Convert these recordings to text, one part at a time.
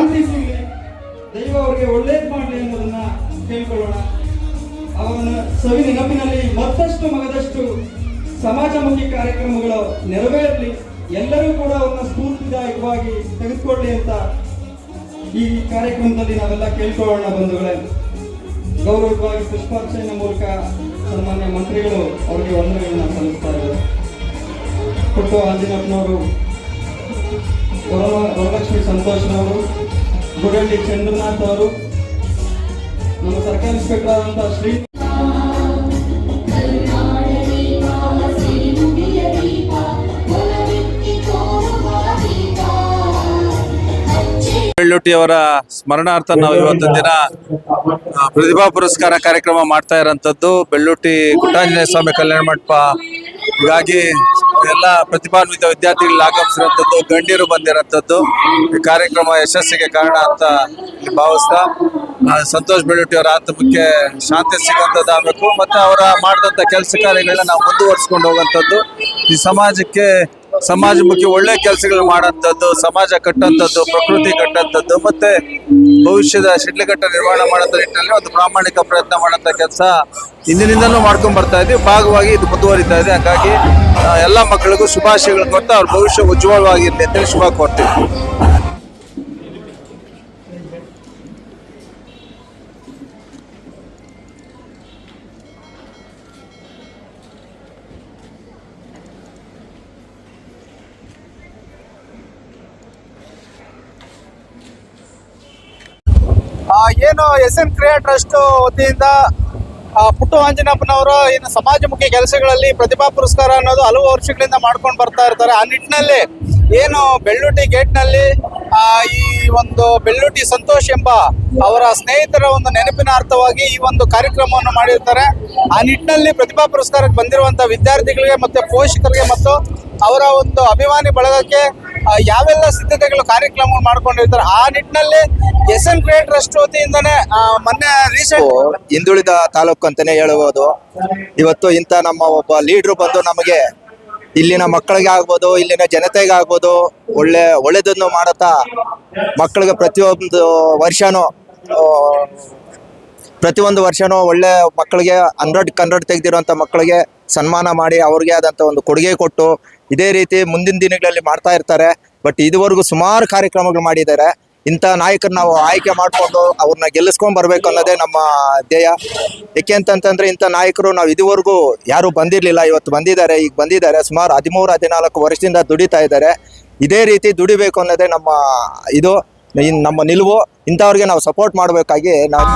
ಶಾಂತಿ ದೈವ ಅವರಿಗೆ ಒಳ್ಳೇದು ಮಾಡಲಿ ಅನ್ನೋದನ್ನ ಕೇಳ್ಕೊಳ್ಳೋಣ. ಅವನ ಸವಿ ನೆನಪಿನಲ್ಲಿ ಮತ್ತಷ್ಟು ಮಗದಷ್ಟು ಸಮಾಜಮುಖಿ ಕಾರ್ಯಕ್ರಮಗಳು ನೆರವೇರಲಿ. ಎಲ್ಲರೂ ಕೂಡ ಅವನ್ನ ಸ್ಫೂರ್ತಿದಾಯಕವಾಗಿ ತೆಗೆದುಕೊಳ್ಳಿ ಅಂತ ಈ ಕಾರ್ಯಕ್ರಮದಲ್ಲಿ ನಾವೆಲ್ಲ ಕೇಳ್ಕೊಳ್ಳೋಣ ಬಂಧುಗಳೇ. ಗೌರವವಾಗಿ ಪುಷ್ಪಾರ್ಚನೆ ಮೂಲಕ ಸನ್ಮಾನ್ಯ ಮಂತ್ರಿಗಳು ಅವರಿಗೆ ವಂದನೆಗಳನ್ನ ಸಲ್ಲಿಸ್ತಾ ಇದ್ದಾರೆ. ಕೊಟ್ಟು ಆಂಜನಪ್ಪನವರು ವರ ವರಲಕ್ಷ್ಮಿ ಸಂತೋಷ್ನವರು ಗುಡಳ್ಳಿ ಚಂದ್ರನಾಥ್ ಅವರು. ನಮ್ಮ ಸರ್ಕಾರ ಇನ್ಸ್ಪೆಕ್ಟರ್ ಆದಂತಹ ಶ್ರೀ ಅವರ ಸ್ಮರಣಾರ್ಥ ನಾವು ಇವತ್ತು ದಿನ ಪ್ರತಿಭಾ ಪುರಸ್ಕಾರ ಕಾರ್ಯಕ್ರಮ ಮಾಡ್ತಾ ಇರೋಂಥದ್ದು. ಬೆಳ್ಳುಟ್ಟಿ ಕುಟಾಂಜನೇಯ ಸ್ವಾಮಿ ಕಲ್ಯಾಣ ಮಂಟಪ ಹೀಗಾಗಿ ಎಲ್ಲ ಪ್ರತಿಭಾನ್ವಿತ ವಿದ್ಯಾರ್ಥಿಗಳು ಆಗಮಿಸಿರುವಂಥದ್ದು, ಗಣ್ಯರು ಬಂದಿರೋಂಥದ್ದು ಈ ಕಾರ್ಯಕ್ರಮ ಯಶಸ್ಸಿಗೆ ಕಾರಣ ಅಂತ ಭಾವಿಸ್ತಾ ಸಂತೋಷ್ ಬೆಳ್ಳುಟ್ಟಿ ಅವರ ಆತ್ಮಕ್ಕೆ ಶಾಂತಿ ಸಿಗುವಂಥದ್ದಾಗಬೇಕು ಮತ್ತು ಅವರ ಮಾಡಿದಂಥ ಕೆಲಸ ಕಾರ್ಯಗಳನ್ನ ನಾವು ಮುಂದುವರಿಸ್ಕೊಂಡು ಹೋಗುವಂಥದ್ದು ಈ ಸಮಾಜಕ್ಕೆ ಸಮಾಜಮುಖಿ ಒಳ್ಳೆ ಕೆಲಸಗಳು ಮಾಡುವಂಥದ್ದು, ಸಮಾಜ ಕಟ್ಟಂಥದ್ದು ಪ್ರಕೃತಿ ಕಟ್ಟಂಥದ್ದು ಮತ್ತೆ ಭವಿಷ್ಯದ ಶಿಡ್ಲಘಟ್ಟ ನಿರ್ಮಾಣ ಮಾಡೋಂಥ ನಿಟ್ಟಿನಲ್ಲಿ ಒಂದು ಪ್ರಾಮಾಣಿಕ ಪ್ರಯತ್ನ ಮಾಡೋಂಥ ಕೆಲಸ ಹಿಂದಿನಿಂದಲೂ ಮಾಡ್ಕೊಂಡು ಬರ್ತಾ ಇದ್ದೀವಿ. ಭಾಗವಾಗಿ ಇದು ಮುಂದುವರಿತಾ ಇದೆ. ಹಾಗಾಗಿ ಎಲ್ಲ ಮಕ್ಕಳಿಗೂ ಶುಭಾಶಯಗಳು ಕೊಡ್ತಾ ಅವ್ರ ಭವಿಷ್ಯ ಉಜ್ವಲವಾಗಿರಲಿ ಅಂತೇಳಿ ಶುಭ ಕೋರ್ತೀವಿ. ಏನು ಎಸ್ ಎನ್ ಕ್ರಿಯಾ ಟ್ರಸ್ಟ್ ವತಿಯಿಂದ ಪುಟ್ಟು ಆಂಜನಪ್ಪನವರು ಏನು ಸಮಾಜಮುಖಿ ಕೆಲಸಗಳಲ್ಲಿ ಪ್ರತಿಭಾ ಪುರಸ್ಕಾರ ಅನ್ನೋದು ಹಲವು ವರ್ಷಗಳಿಂದ ಮಾಡ್ಕೊಂಡು ಬರ್ತಾ ಇರ್ತಾರೆ. ಆ ನಿಟ್ಟಿನಲ್ಲಿ ಏನು ಬೆಳ್ಳುಟಿ ಗೇಟ್ನಲ್ಲಿ ಈ ಒಂದು ಬೆಳ್ಳುಟಿ ಸಂತೋಷ್ ಎಂಬ ಅವರ ಸ್ನೇಹಿತರ ಒಂದು ನೆನಪಿನ ಅರ್ಥವಾಗಿ ಈ ಒಂದು ಕಾರ್ಯಕ್ರಮವನ್ನು ಮಾಡಿರ್ತಾರೆ. ಆ ನಿಟ್ಟಿನಲ್ಲಿ ಪ್ರತಿಭಾ ಪುರಸ್ಕಾರಕ್ಕೆ ಬಂದಿರುವಂತಹ ವಿದ್ಯಾರ್ಥಿಗಳಿಗೆ ಮತ್ತೆ ಪೋಷಕರಿಗೆ ಮತ್ತು ಅವರ ಒಂದು ಅಭಿಮಾನಿ ಬಳಗಕ್ಕೆ ಯಾವೆಲ್ಲ ಸಿದ್ಧತೆಗಳು ಕಾರ್ಯಕ್ರಮ ಮಾಡ್ಕೊಂಡಿರ್ತಾರೆ, ಆ ನಿಟ್ಟಿನಲ್ಲಿ ಎಸ್ ಎನ್ ಕ್ರಿಯೇಟ್ ಟ್ರಸ್ಟ್ ವತಿಯಿಂದನೇ ಮೊನ್ನೆ ರೀಸೆಂಟ್ ಹಿಂದುಳಿದ ತಾಲೂಕು ಅಂತಾನೆ ಹೇಳಬಹುದು. ಇವತ್ತು ಇಂಥ ನಮ್ಮ ಒಬ್ಬ ಲೀಡ್ರು ಬಂದು ನಮಗೆ ಇಲ್ಲಿನ ಮಕ್ಕಳಿಗೆ ಆಗ್ಬೋದು ಇಲ್ಲಿನ ಜನತೆಗೆ ಆಗ್ಬೋದು ಒಳ್ಳೆ, ಒಳ್ಳೆದನ್ನು ಮಾಡುತ್ತಾ ಮಕ್ಕಳಿಗೆ ಪ್ರತಿಯೊಂದು ವರ್ಷನೂ ಪ್ರತಿಯೊಂದು ವರ್ಷನೂ ಒಳ್ಳೆ ಮಕ್ಕಳಿಗೆ ಹಂಡ್ರೆಡ್ ಹಂಡ್ರೆಡ್ ತೆಗೆದಿರುವಂಥ ಮಕ್ಕಳಿಗೆ ಸನ್ಮಾನ ಮಾಡಿ ಅವ್ರಿಗೆ ಆದಂಥ ಒಂದು ಕೊಡುಗೆ ಕೊಟ್ಟು ಇದೇ ರೀತಿ ಮುಂದಿನ ದಿನಗಳಲ್ಲಿ ಮಾಡ್ತಾ ಇರ್ತಾರೆ. ಬಟ್ ಇದುವರೆಗೂ ಸುಮಾರು ಕಾರ್ಯಕ್ರಮಗಳು ಮಾಡಿದ್ದಾರೆ. ಇಂಥ ನಾಯಕರು ನಾವು ಆಯ್ಕೆ ಮಾಡಿಕೊಂಡು ಅವ್ರನ್ನ ಗೆಲ್ಲಿಸ್ಕೊಂಡ್ ಬರ್ಬೇಕು ಅನ್ನೋದೇ ನಮ್ಮ ಧ್ಯೇಯ. ಯಾಕೆ ಅಂತಂತಂದ್ರೆ ಇಂಥ ನಾಯಕರು ನಾವು ಇದುವರೆಗೂ ಯಾರು ಬಂದಿರಲಿಲ್ಲ. ಇವತ್ತು ಬಂದಿದ್ದಾರೆ, ಈಗ ಬಂದಿದ್ದಾರೆ. ಸುಮಾರು ಹದಿಮೂರು, ಹದಿನಾಲ್ಕು ವರ್ಷದಿಂದ ದುಡಿತಾ ಇದ್ದಾರೆ. ಇದೇ ರೀತಿ ದುಡಿಬೇಕು ಅನ್ನೋದೇ ನಮ್ಮ ಇದು ನಮ್ಮ ನಿಲುವು. ಇಂಥವ್ರಿಗೆ ನಾವು ಸಪೋರ್ಟ್ ಮಾಡಬೇಕಾಗಿ ನಾವು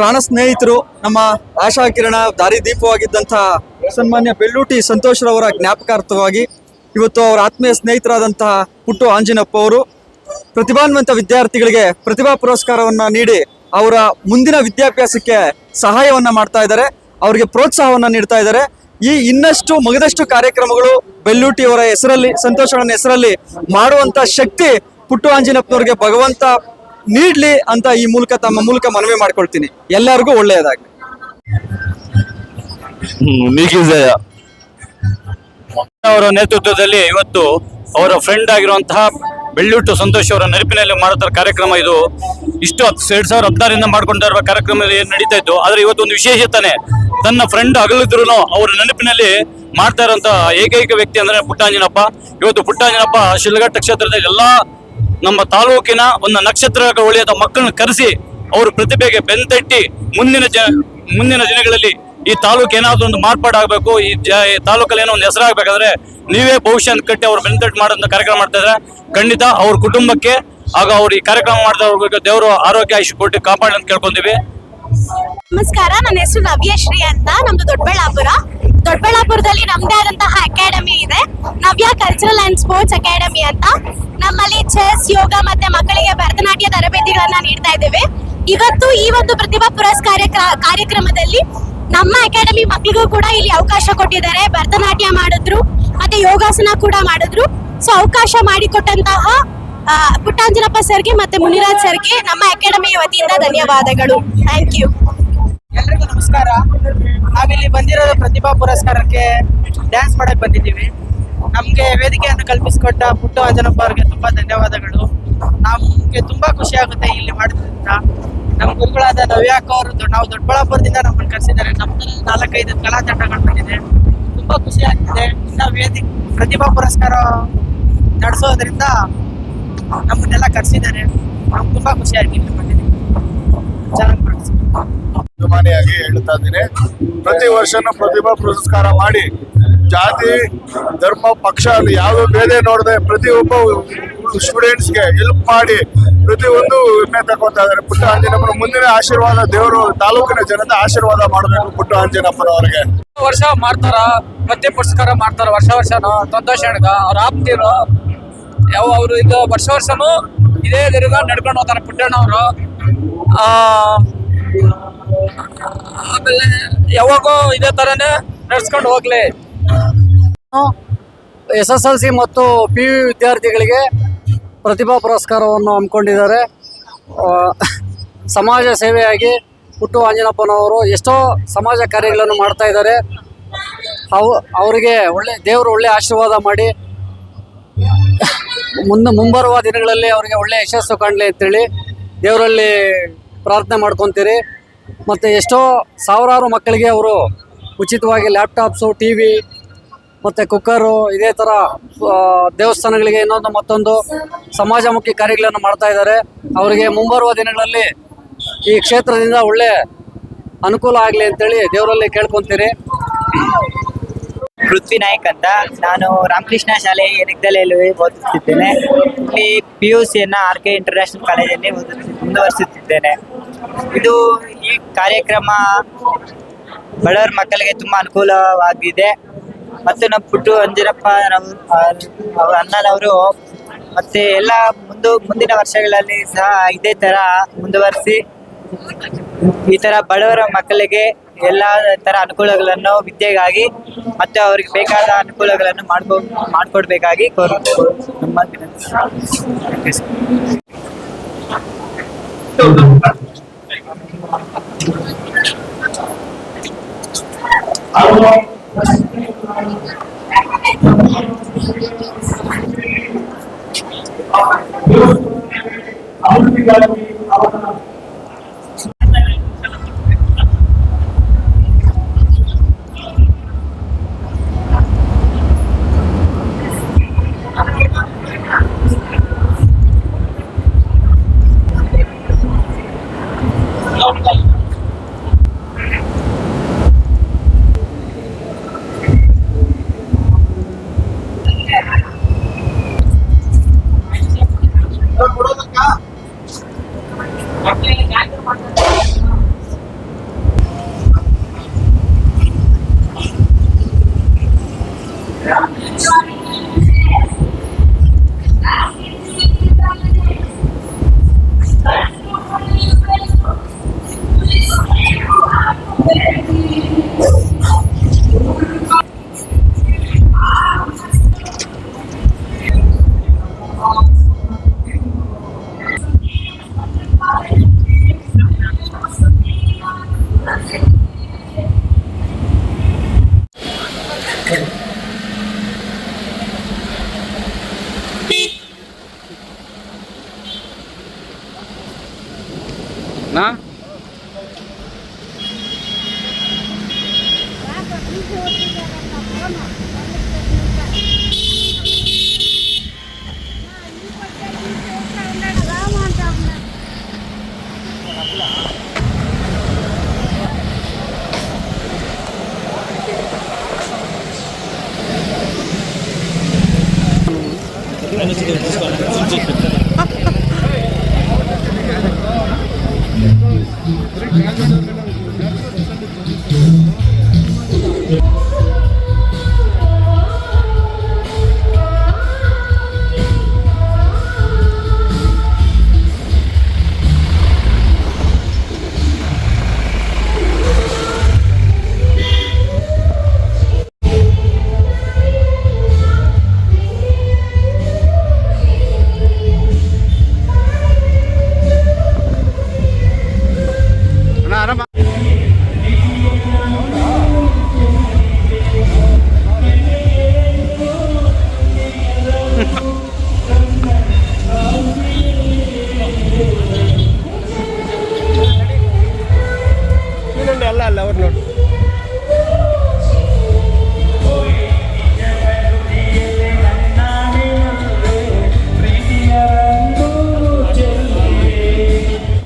ಪ್ರಾಣ ಸ್ನೇಹಿತರು, ನಮ್ಮ ಆಶಾ ಕಿರಣ, ದಾರಿ ದೀಪವಾಗಿದ್ದಂಥ ಸನ್ಮಾನ್ಯ ಬೆಳ್ಳೂಟಿ ಸಂತೋಷ್ ರವರ ಜ್ಞಾಪಕಾರ್ಥವಾಗಿ ಇವತ್ತು ಅವರ ಆತ್ಮೀಯ ಸ್ನೇಹಿತರಾದಂತಹ ಪುಟ್ಟು ಆಂಜಿನಪ್ಪ ಅವರು ಪ್ರತಿಭಾನ್ವಂತ ವಿದ್ಯಾರ್ಥಿಗಳಿಗೆ ಪ್ರತಿಭಾ ಪುರಸ್ಕಾರವನ್ನು ನೀಡಿ ಅವರ ಮುಂದಿನ ವಿದ್ಯಾಭ್ಯಾಸಕ್ಕೆ ಸಹಾಯವನ್ನ ಮಾಡ್ತಾ ಇದ್ದಾರೆ, ಅವರಿಗೆ ಪ್ರೋತ್ಸಾಹವನ್ನ ನೀಡ್ತಾ ಇದ್ದಾರೆ. ಈ ಇನ್ನಷ್ಟು ಮಗದಷ್ಟು ಕಾರ್ಯಕ್ರಮಗಳು ಬೆಲ್ಲೂಟಿ ಅವರ ಹೆಸರಲ್ಲಿ, ಸಂತೋಷ್ ಹೆಸರಲ್ಲಿ ಮಾಡುವಂತ ಶಕ್ತಿ ಪುಟ್ಟು ಆಂಜಿನಪ್ಪನವ್ರಿಗೆ ಭಗವಂತ ನೀಡ್ಲಿ ಅಂತ ಈ ಮೂಲಕ ತಮ್ಮ ಮೂಲಕ ಮನವಿ ಮಾಡ್ಕೊಳ್ತೀನಿ. ಎಲ್ಲರಿಗೂ ಒಳ್ಳೆಯದಾಗಲಿ. ನಿಖಿಲ್ ಅವರ ನೇತೃತ್ವದಲ್ಲಿ ಇವತ್ತು ಅವರ ಫ್ರೆಂಡ್ ಆಗಿರುವಂತಹ ಬೆಳ್ಳುಟ್ಟು ಸಂತೋಷ್ ಅವರ ನೆನಪಿನಲ್ಲಿ ಮಾಡುತ್ತಾರೆ ಕಾರ್ಯಕ್ರಮ ಇದು. ಇಷ್ಟು ಹತ್ತು ಎರಡ್ ಸಾವಿರದ ಹದಿನಾರಿಂದ ಮಾಡ್ಕೊಂಡಿರುವ ಕಾರ್ಯಕ್ರಮ ಏನು ನಡೀತಾ ಇತ್ತು? ಆದ್ರೆ ಇವತ್ತು ಒಂದು ವಿಶೇಷತಾನೆ, ತನ್ನ ಫ್ರೆಂಡ್ ಅಗಲಿದ್ರು ಅವರ ನೆನಪಿನಲ್ಲಿ ಮಾಡ್ತಾ ಇರುವಂತ ಏಕೈಕ ವ್ಯಕ್ತಿ ಅಂದ್ರೆ ಪುಟ್ಟಾಂಜನಪ್ಪ. ಇವತ್ತು ಪುಟ್ಟಾಂಜನಪ್ಪ ಶಿಲ್ಘಟ್ಟ ಕ್ಷೇತ್ರದಲ್ಲಿ ಎಲ್ಲಾ ನಮ್ಮ ತಾಲೂಕಿನ ಒಂದು ನಕ್ಷತ್ರ ಒಳಿಯದ ಮಕ್ಕಳನ್ನ ಕರೆಸಿ ಅವರು ಪ್ರತಿಭೆಗೆ ಬೆಂತಟ್ಟಿ ಮುಂದಿನ ಜನ, ಮುಂದಿನ ದಿನಗಳಲ್ಲಿ ಈ ತಾಲೂಕು ಏನಾದ್ರು ಒಂದು ಮಾರ್ಪಾಡಾಗಬೇಕು ಈ ತಾಲೂಕಲ್ಲಿ ಏನೋ ಒಂದು ಹೆಸರಾಗಬೇಕಾದ್ರೆ ನೀವೇ ಭವಿಷ್ಯ ಕಟ್ಟಿ ಅವ್ರು ಬೆಂತಟ್ಟು ಮಾಡೋದನ್ನ ಕಾರ್ಯಕ್ರಮ ಮಾಡ್ತಾ ಇದ್ರೆ ಖಂಡಿತ ಅವ್ರ ಕುಟುಂಬಕ್ಕೆ, ಆಗ ಅವ್ರು ಈ ಕಾರ್ಯಕ್ರಮ ಮಾಡಿದವ್ರಿಗೆ ದೇವರು ಆರೋಗ್ಯ ಆಯುಷ್ ಕೊಟ್ಟು ಕಾಪಾಡಿ ಅಂತ ಕೇಳ್ಕೊಂತೀವಿ. ನಮಸ್ಕಾರ, ನನ್ನ ಹೆಸರು ನವ್ಯಶ್ರೀ ಅಂತ, ನಮ್ದು ದೊಡ್ಡಬಳ್ಳಾಪುರ. ದೊಡ್ಡಬಳ್ಳಾಪುರದಲ್ಲಿ ನಮ್ದೇ ಆದಂತಹ ಅಕಾಡೆಮಿ ಇದೆ. Navya cultural and sports academy ಅಂತ. ನಮ್ಮಲ್ಲಿ ಚೆಸ್ ಯೋಗ ಮತ್ತೆ ಮಕ್ಕಳಿಗೆ ಭರತನಾಟ್ಯ ತರಬೇತಿಗಳನ್ನ ನೀಡ್ತಾ ಇದ್ದೇವೆ. ಇವತ್ತು ಈ ಒಂದು ಪ್ರತಿಭಾ ಪುರಸ್ಕಾರ ಕಾರ್ಯಕ್ರಮದಲ್ಲಿ ನಮ್ಮ ಅಕಾಡೆಮಿ ಮಕ್ಕಳಿಗೂ ಕೂಡ ಇಲ್ಲಿ ಅವಕಾಶ ಕೊಟ್ಟಿದ್ದಾರೆ. ಭರತನಾಟ್ಯ ಮಾಡಿದ್ರು, ಮತ್ತೆ ಯೋಗಾಸನ ಕೂಡ ಮಾಡಿದ್ರು. ಸೊ ಅವಕಾಶ ಮಾಡಿಕೊಟ್ಟಂತಹ ಪುಟ್ಟಾಂಜನಪ್ಪ ಸರ್ಗೆ ಮತ್ತೆ ಮುನಿರಾಜ್ ಸರ್ಗೆ ನಮ್ಮ ಅಕಾಡೆಮಿಯ ವತಿಯಿಂದ ಧನ್ಯವಾದಗಳು. ಥ್ಯಾಂಕ್ ಯು ನಮಸ್ಕಾರ ನಾವಿಲ್ಲಿ ಬಂದಿರೋದು ಪ್ರತಿಭಾ ಪುರಸ್ಕಾರಕ್ಕೆ ಡ್ಯಾನ್ಸ್ ಮಾಡಕ್ ಬಂದಿದ್ದೀವಿ. ನಮ್ಗೆ ವೇದಿಕೆಯನ್ನು ಕಲ್ಪಿಸಿಕೊಟ್ಟ ಪುಟ್ಟು ಅಂಜನಪ್ಪ ಅವ್ರಿಗೆ ತುಂಬಾ ಧನ್ಯವಾದಗಳು. ನಮಗೆ ತುಂಬಾ ಖುಷಿ ಆಗುತ್ತೆ ಇಲ್ಲಿ ಮಾಡೋದ್ರಿಂದ. ನಮ್ಮ ಗುರುಗಳಾದ ನವ್ಯಾಕ ಅವರು ನಾವು ದೊಡ್ಡಬಳ್ಳಾಪುರದಿಂದ ನಮ್ಮನ್ನು ಕರೆಸಿದ್ದಾರೆ. ನಮ್ದು ನಾಲ್ಕೈದು ಕಲಾ ತಂಡಗಳು ಬಂದಿದೆ. ತುಂಬಾ ಖುಷಿ ಆಗ್ತಿದೆ. ಇನ್ನ ವೇದಿಕೆ ಪ್ರತಿಭಾ ಪುರಸ್ಕಾರ ನಡೆಸೋದ್ರಿಂದ ನಮ್ಮನ್ನೆಲ್ಲ ಕರೆಸಿದ್ದಾರೆ. ನಮ್ಗೆ ತುಂಬಾ ಖುಷಿ ಇಲ್ಲಿ ಬಂದಿದ್ದೀವಿ. ಚೆನ್ನಾಗಿ ಅಭಿಮಾನಿಯಾಗಿ ಹೇಳ್ತಾ ಇದ್ದೀನಿ. ಪ್ರತಿ ವರ್ಷನೂ ಪ್ರತಿಭಾ ಪುರಸ್ಕಾರ ಮಾಡಿ ಜಾತಿ, ಧರ್ಮ, ಪಕ್ಷ ಅಲ್ಲಿ ಯಾವ ಭೇದ ನೋಡದೆ ಪ್ರತಿಯೊಬ್ಬ ಸ್ಟೂಡೆಂಟ್ಸ್ಗೆ ಹೆಲ್ಪ್ ಮಾಡಿ ಪ್ರತಿಯೊಂದು ವಿಮೆ ತಗೋತಾ ಇದ್ದಾರೆ. ಪುಟ್ಟ ಆಂಜನಪ್ಪನ ಮುಂದಿನ ಆಶೀರ್ವಾದ ದೇವರು, ತಾಲೂಕಿನ ಜನತೆ ಆಶೀರ್ವಾದ ಮಾಡಬೇಕು ಪುಟ್ಟ ಆಂಜನಪ್ಪನವರಿಗೆ ವರ್ಷ ಮಾಡ್ತಾರ, ಪ್ರತಿ ಪುರಸ್ಕಾರ ಮಾಡ್ತಾರ ವರ್ಷ ವರ್ಷನೂ. ಸಂತೋಷ ಅಣ್ಗ ಅವ್ರ ಆಪ್ತಿರು ಯಾವ ಅವರು ಇದು ವರ್ಷ ವರ್ಷನೂ ಇದೇ ದಿರ್ಗ ನಡ್ಕೊಂಡು ಹೋಗ್ತಾರೆ ಪುಟ್ಟಣ್ಣ ಅವರು ಆಮೇಲೆ ಯಾವಾಗೂ ಇದೇ ಥರನೇ ನಡ್ಸ್ಕೊಂಡು ಹೋಗ್ಲಿ. ಎಸ್ ಎಸ್ ಎಲ್ ಸಿ ಮತ್ತು ಪಿ ಯು ವಿದ್ಯಾರ್ಥಿಗಳಿಗೆ ಪ್ರತಿಭಾ ಪುರಸ್ಕಾರವನ್ನು ಹಮ್ಮಿಕೊಂಡಿದ್ದಾರೆ. ಸಮಾಜ ಸೇವೆಯಾಗಿ ಹುಟ್ಟು ಆಂಜನಪ್ಪನವರು ಎಷ್ಟೋ ಸಮಾಜ ಕಾರ್ಯಗಳನ್ನು ಮಾಡ್ತಾ ಇದ್ದಾರೆ. ಅವು, ಅವರಿಗೆ ಒಳ್ಳೆ, ದೇವರು ಒಳ್ಳೆ ಆಶೀರ್ವಾದ ಮಾಡಿ, ಮುಂದೆ, ಮುಂಬರುವ ದಿನಗಳಲ್ಲಿ ಅವರಿಗೆ ಒಳ್ಳೆ ಯಶಸ್ಸು ಕಾಣಲಿ ಅಂತೇಳಿ ದೇವರಲ್ಲಿ ಪ್ರಾರ್ಥನೆ ಮಾಡ್ಕೊತೀರಿ. ಮತ್ತು ಎಷ್ಟೋ ಸಾವಿರಾರು ಮಕ್ಕಳಿಗೆ ಅವರು ಉಚಿತವಾಗಿ ಲ್ಯಾಪ್ಟಾಪ್ಸು ಟಿ ವಿ ಮತ್ತು ಕುಕ್ಕರು, ಇದೇ ಥರ ದೇವಸ್ಥಾನಗಳಿಗೆ ಇನ್ನೊಂದು ಮತ್ತೊಂದು ಸಮಾಜಮುಖಿ ಕಾರ್ಯಗಳನ್ನು ಮಾಡ್ತಾ ಇದ್ದಾರೆ. ಅವರಿಗೆ ಮುಂಬರುವ ದಿನಗಳಲ್ಲಿ ಈ ಕ್ಷೇತ್ರದಿಂದ ಒಳ್ಳೆ ಅನುಕೂಲ ಆಗಲಿ ಅಂತೇಳಿ ದೇವರಲ್ಲಿ ಕೇಳ್ಕೊತೀರಿ. ಪೃಥ್ವಿ ನಾಯ್ಕ್ ಅಂತ. ನಾನು ರಾಮಕೃಷ್ಣ ಶಾಲೆ ಏನಿಗ್ದಲೆಯಲ್ಲಿ ಓದುತ್ತಿದ್ದೇನೆ. ಇಲ್ಲಿ ಪಿ ಯು ಸಿಯನ್ನು ಆರ್ ಕೆ ಇಂಟರ್ನ್ಯಾಷನಲ್ ಕಾಲೇಜಲ್ಲಿ ಓದುತ್ತಿ ಮುಂದುವರಿಸುತ್ತಿದ್ದೇನೆ. ಇದು ಈ ಕಾರ್ಯಕ್ರಮ ಬಡವರ ಮಕ್ಕಳಿಗೆ ತುಂಬಾ ಅನುಕೂಲವಾಗಿದೆ. ಮತ್ತು ನಮ್ಮ ಪುಟ್ಟು ಅವ್ರ ಅಣ್ಣನವರು ಮತ್ತೆ ಎಲ್ಲ ಮುಂದು, ಮುಂದಿನ ವರ್ಷಗಳಲ್ಲಿ ಸಹ ಇದೇ ತರ ಮುಂದುವರಿಸಿ ಈ ತರ ಬಡವರ ಮಕ್ಕಳಿಗೆ ಎಲ್ಲ ತರ ಅನುಕೂಲಗಳನ್ನು, ವಿದ್ಯೆಗಾಗಿ ಮತ್ತೆ ಅವ್ರಿಗೆ ಬೇಕಾದ ಅನುಕೂಲಗಳನ್ನು ಮಾಡ್ಕೊ, ಮಾಡ್ಕೊಡ್ಬೇಕಾಗಿ ಕೋರ್ ನಮ್ಮ না తీసుకోవాలి 그를 강한 사람들만